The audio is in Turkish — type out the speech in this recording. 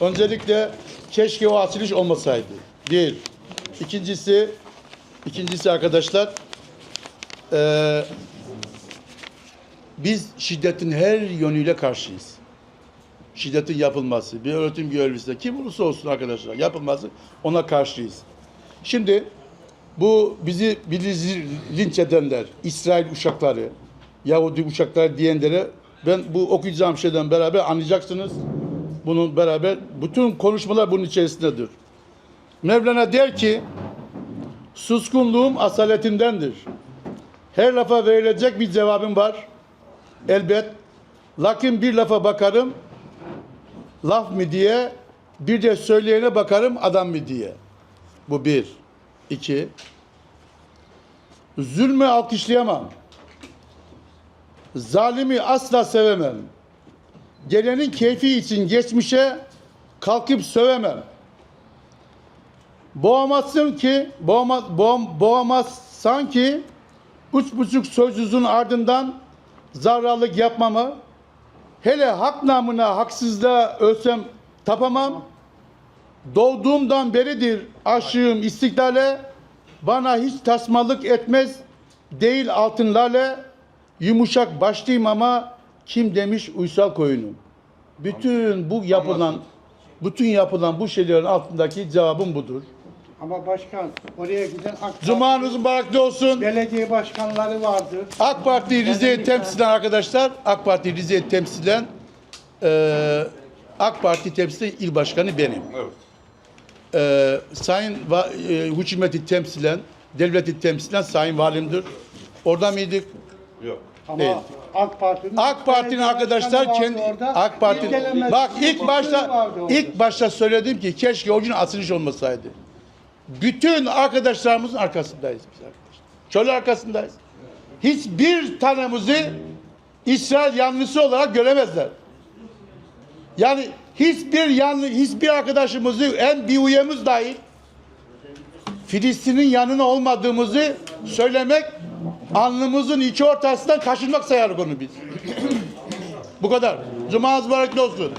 Öncelikle keşke o açılış olmasaydı. Bir. İkincisi, ikincisi arkadaşlar, eee, biz şiddetin her yönüyle karşıyız. Şiddetin yapılması, bir öğretim görevlisi, kim olursa olsun arkadaşlar yapılması ona karşıyız. Şimdi bu bizi bizi linç edenler, İsrail uşakları, Yahudi uşakları diyenlere ben bu okuyacağım şeyden beraber anlayacaksınız. Bunun beraber bütün konuşmalar bunun içerisindedir. Mevlana der ki suskunluğum asaletindendir. Her lafa verilecek bir cevabım var. Elbet. Lakin bir lafa bakarım laf mı diye bir de söyleyene bakarım adam mı diye. Bu bir. İki. Zulmü alkışlayamam. Zalimi asla sevemem. Gelenin keyfi için geçmişe kalkıp sövemem. Boğamazsın ki, boğama, boğam, boğamazsan ki üç buçuk sözcüzün ardından zarralık yapmamı, hele hak namına haksızlığa ölsem tapamam. Doğduğumdan beridir aşığım istiklale, bana hiç tasmalık etmez değil altın lale, yumuşak başlıyım ama kim demiş uysal koyunum. Bütün bu yapılan, bütün yapılan bu şeylerin altındaki cevabım budur. Ama başkan oraya giden AK Parti Cumanız mübarekli olsun. belediye başkanları vardı. AK Parti Rize'yi temsilen arkadaşlar, AK Parti Rize'yi temsilen eee AK Parti temsilen il başkanı benim. Evet. Eee sayın va- eee, hükümeti temsilen, devleti temsilen sayın valimdir. Orada mıydık? Yok. Ama Değil. AK Parti'nin AK Parti'nin arkadaşlar kendi orada. AK Parti bak ilk başta ilk başta söyledim ki keşke o gün açılış olmasaydı. Bütün arkadaşlarımızın arkasındayız biz arkadaşlar. Şöyle arkasındayız. Hiçbir tanemizi İsrail yanlısı olarak göremezler. Yani hiçbir yanlı hiçbir arkadaşımızı en bir üyemiz dahil Filistin'in yanına olmadığımızı söylemek alnımızın içi ortasından kaşınmak sayarız onu biz. Bu kadar. Cumanız mübarek olsun.